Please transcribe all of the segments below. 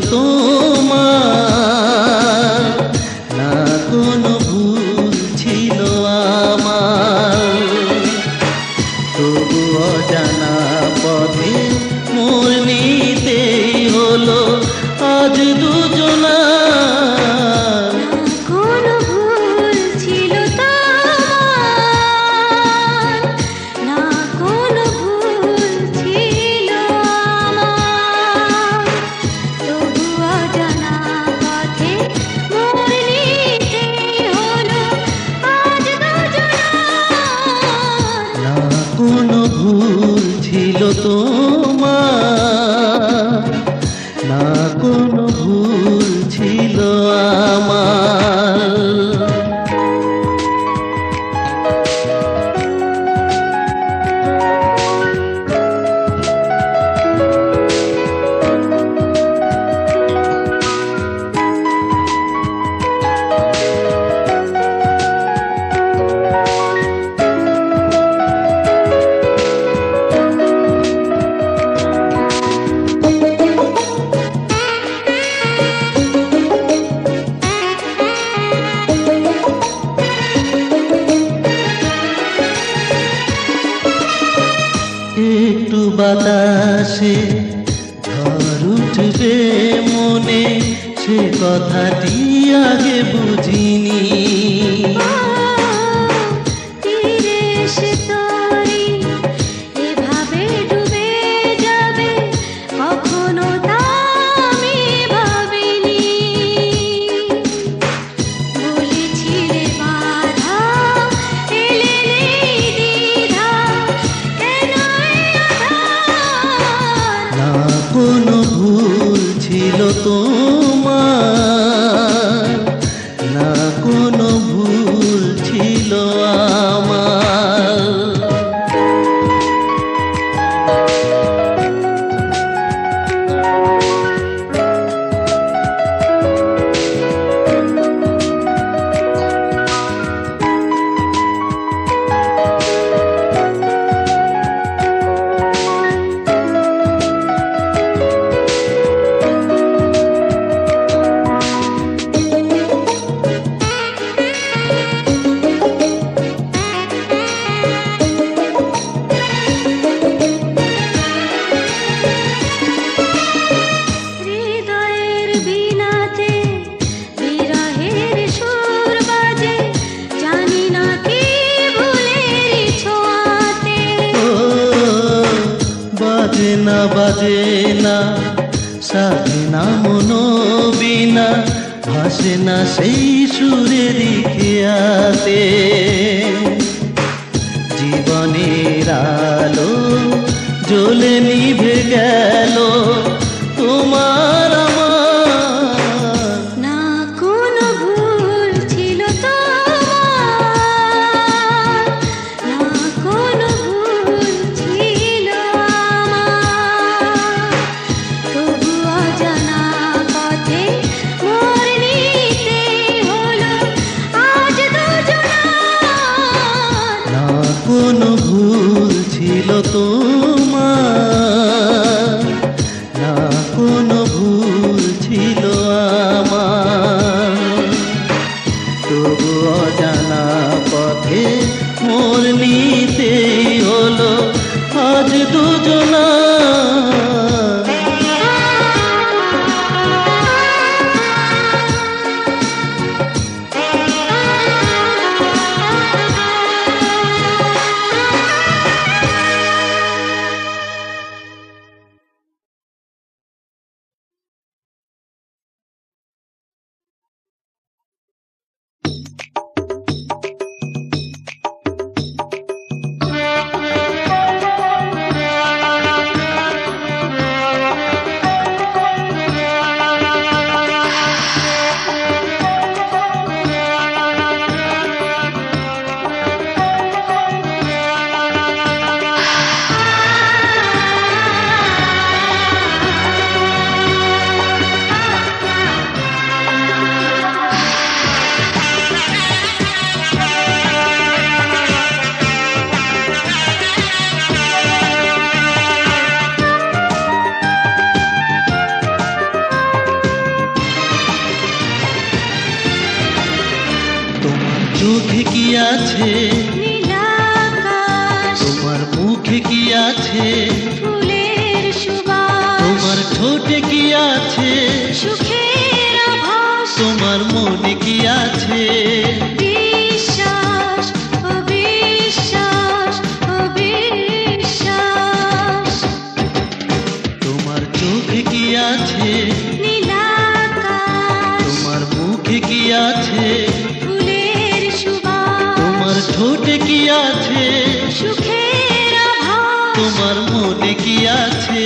lo. మా నాకును যে কথাটি আগে বুঝিনি। বলে নিবে जी তোমার মনে কি আছে?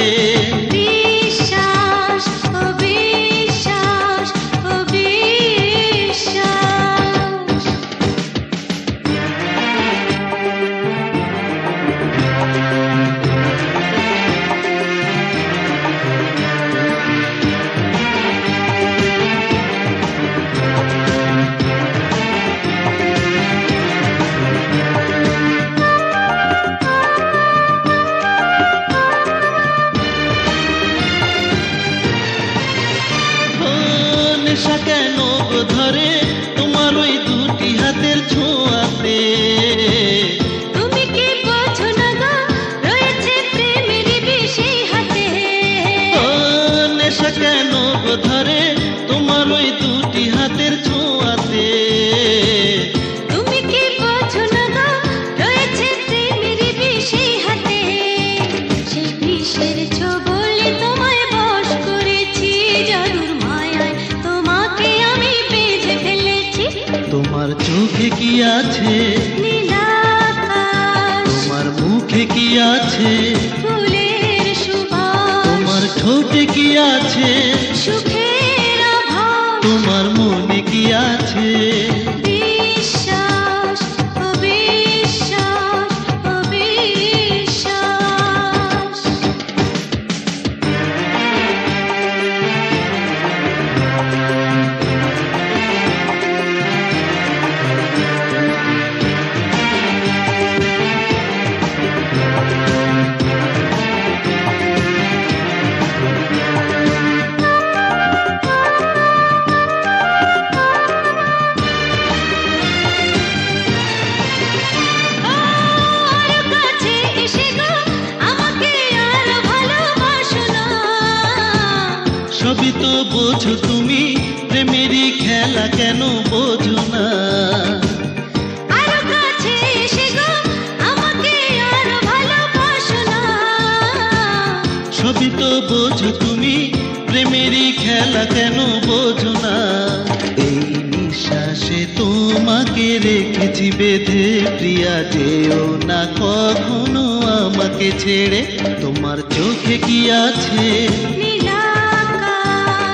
আমাকে ছেড়ে তোমার চোখে কি আছে?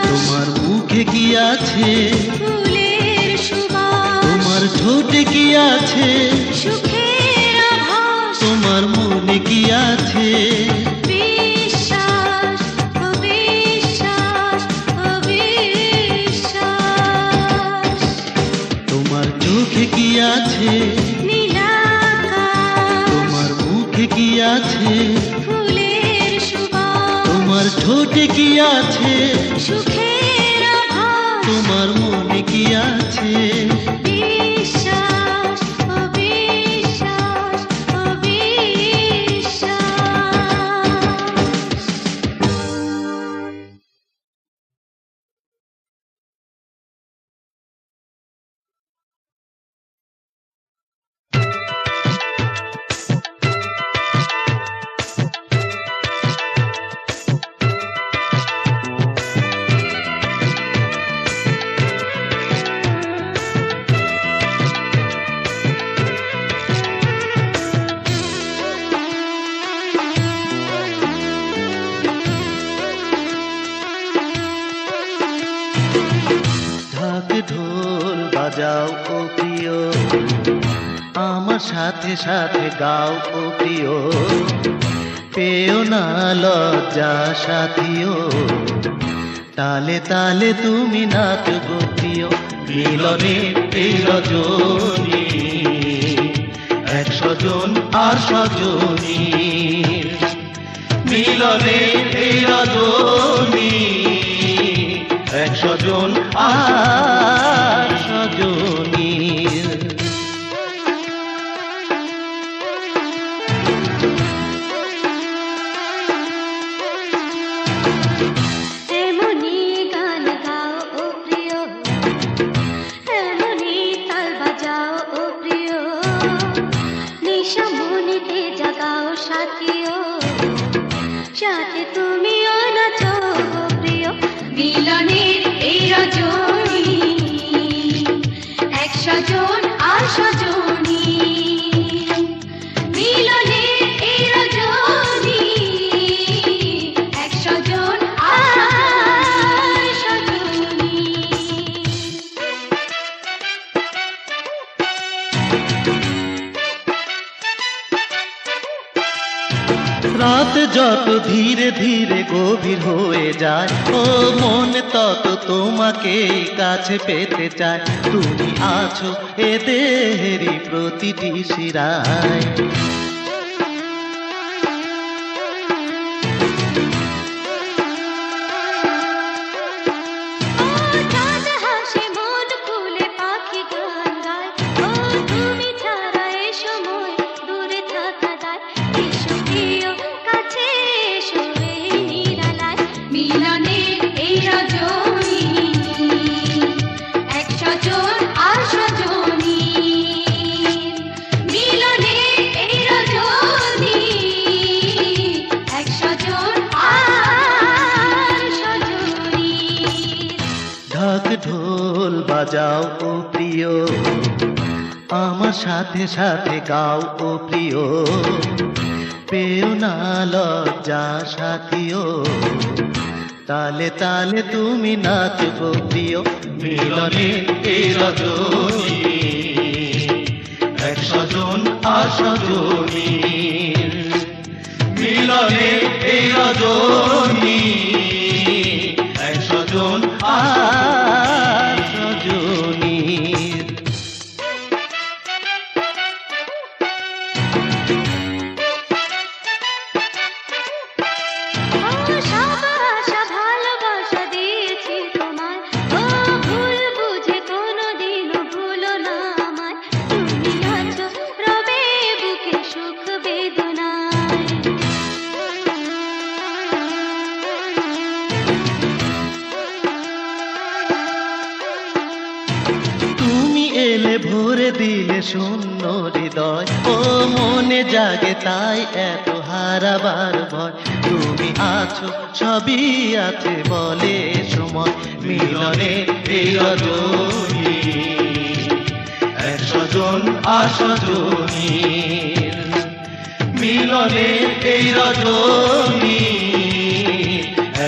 তোমার মুখে কি আছে? তোমার ঠোঁটে কি আছে? তোমার মনে কি আছে? की किया थे सुखे সাথে গাও ও প্রিয়। পেও না লজ্জা সাথীও। তালে তালে তুমি নাচ গোপিও মিলনে এই রজনী এক আর সজনী। মিলনে এই একশো জন আর ধীরে গভীর হয়ে যায়। ও মন তত তোমাকে কাছে পেতে চায়। তুমি আছো এদেরই প্রতিটি শিরায়। বাজাও ও প্রিয়। আমার সাথে সাথে গাও ও প্রিয়। পেও না লজ্জা সাথীও। তালে তালে তুমি নাচ গো প্রিয়। মিলনে এই রজনী। একশো মিলনে এই রজনী। মিলনে এই রজনী।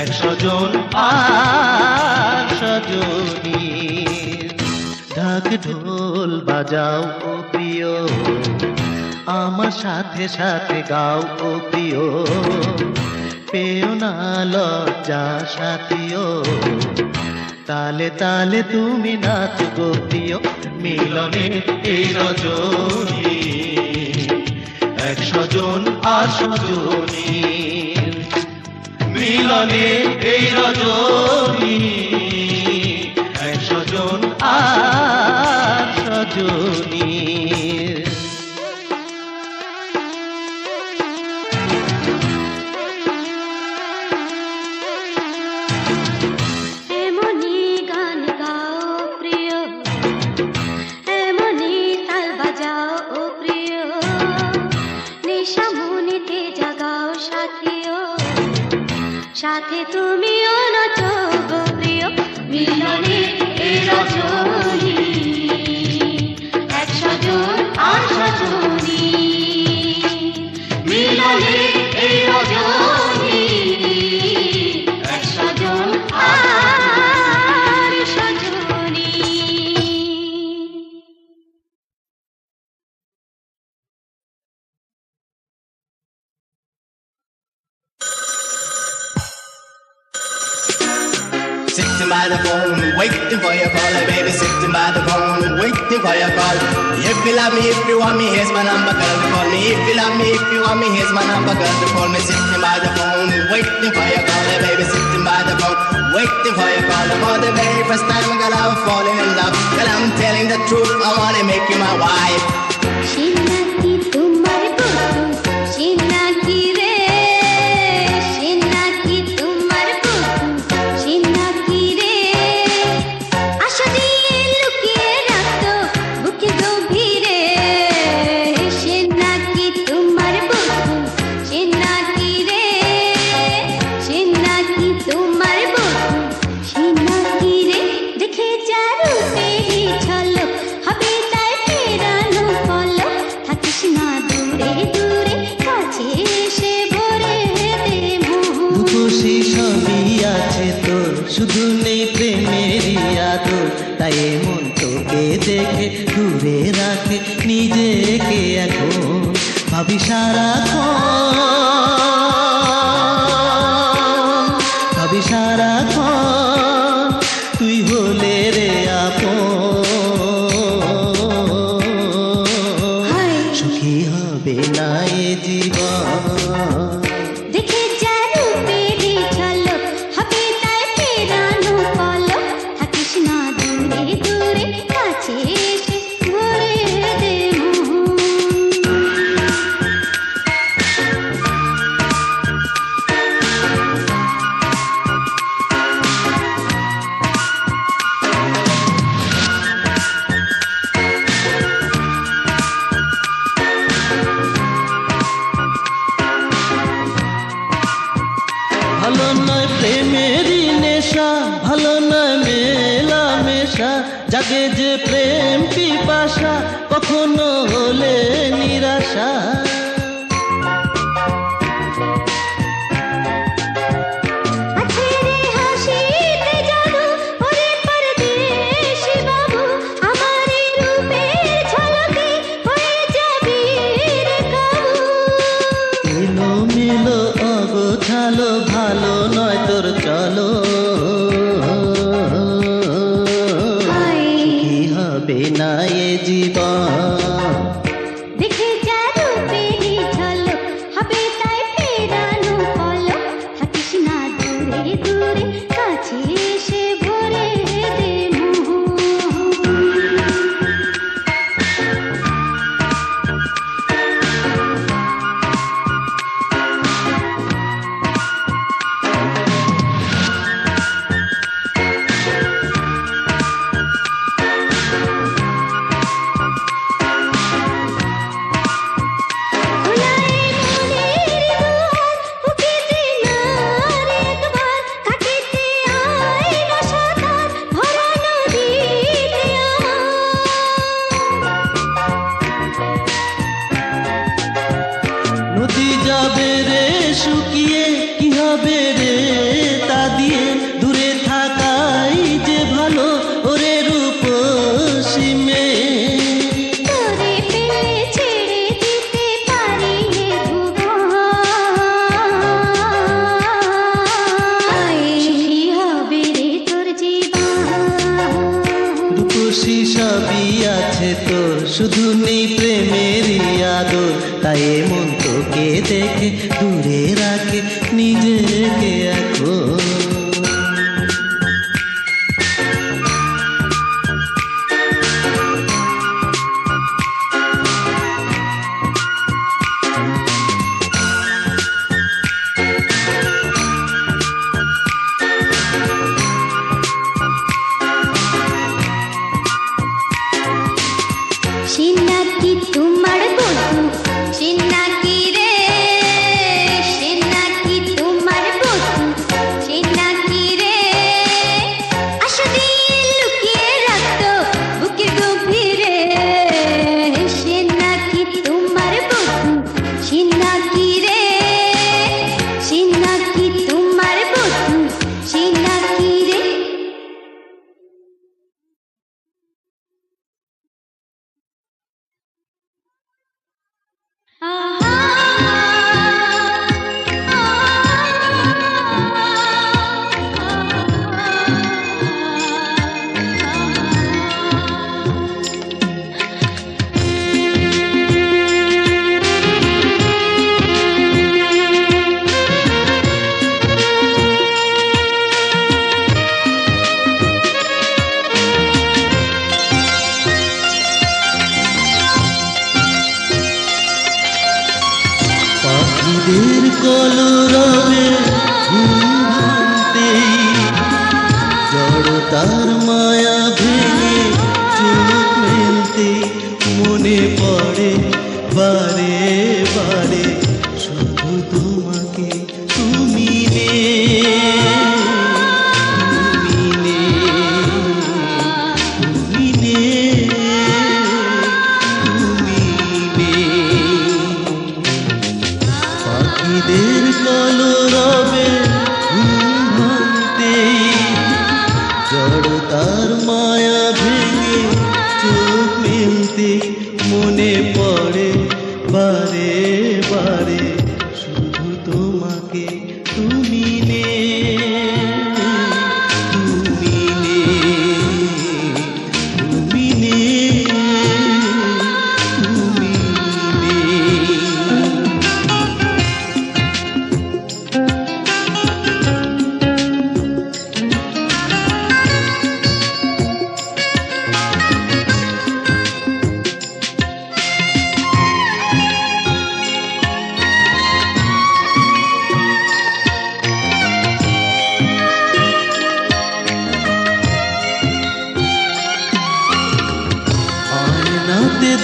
একশো জন আর সজনী ঢাক ঢোল বাজাও ও প্রিয়। আমার সাথে সাথে গাও ও প্রিয়। পেও না লজ্জা সাথীও। তালে তালে তুমি নাচ গো মিলনে এই রজনী। একশো জন আসজনী মিলনে এই রজনী। সাথে call a baby sitting by the phone. waiting for your call. If you love me, if you want me, here's my number, girl call me. If you love me, if you want me, here's my number, girl call me. Sitting by the phone. waiting for your call a baby sitting by the phone. Waiting for your call for the very first time, girl. I'm falling in love. Girl, I'm telling the truth. I wanna make you my wife. She শুধু নেই প্রেমের আদর তাই মন তোকে দেখে দূরে রাখে নিজেকে এখন। ভাবি সারাক্ষণ জীবন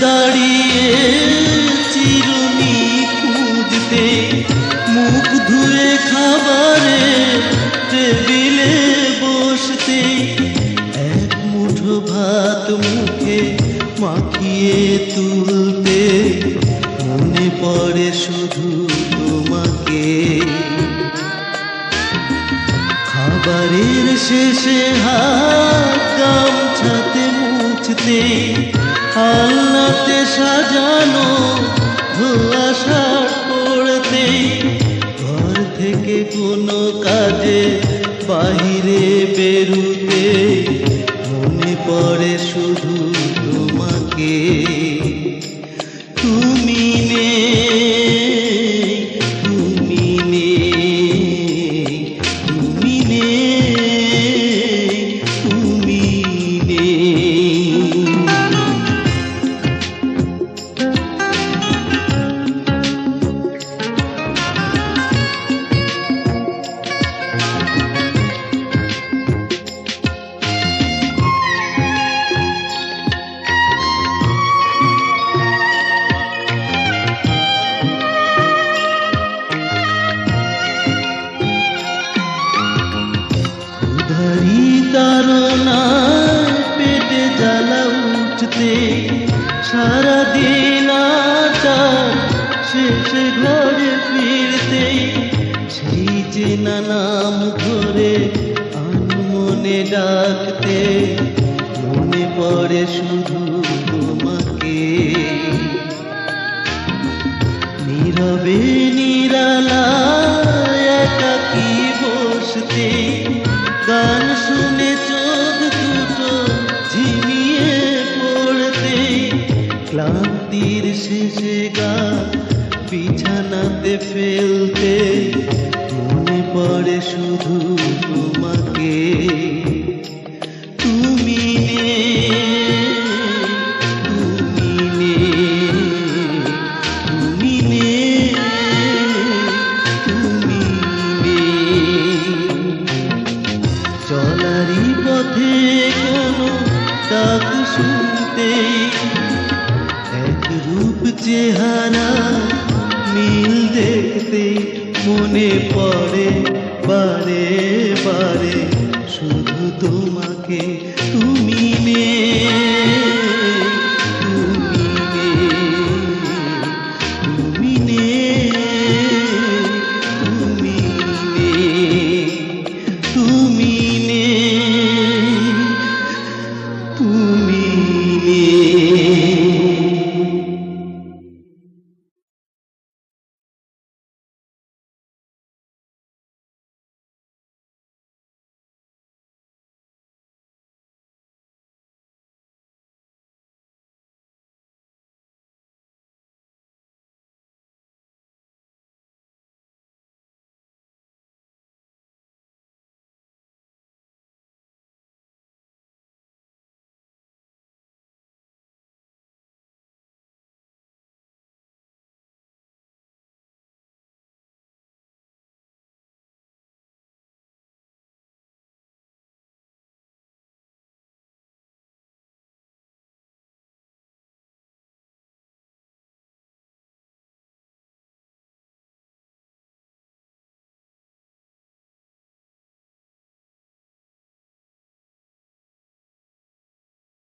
দাঁড়িয়ে চিরুনি খুঁজতে, মুখ ধুয়ে খাবারে টেবিলে বসতে, এক মুঠো ভাত মুখে মাখিয়ে তুলতে, মনে পড়ে শুধু তোমাকে। খাবারের শেষে হাত গামছাতে মুছতে আলনাতে সাজানো ধোয়া পড়তেই পড়তে, ঘর থেকে কোনো কাজে বাহিরে বেরুতে মনে পড়ে শুধু তোমাকে। সারাদিন আচার, শেষ ঘরে ফিরতে সেই যে নাম ধরে আনমনে ডাকতে মনে পড়ে শুধু তোমাকে। নীরবে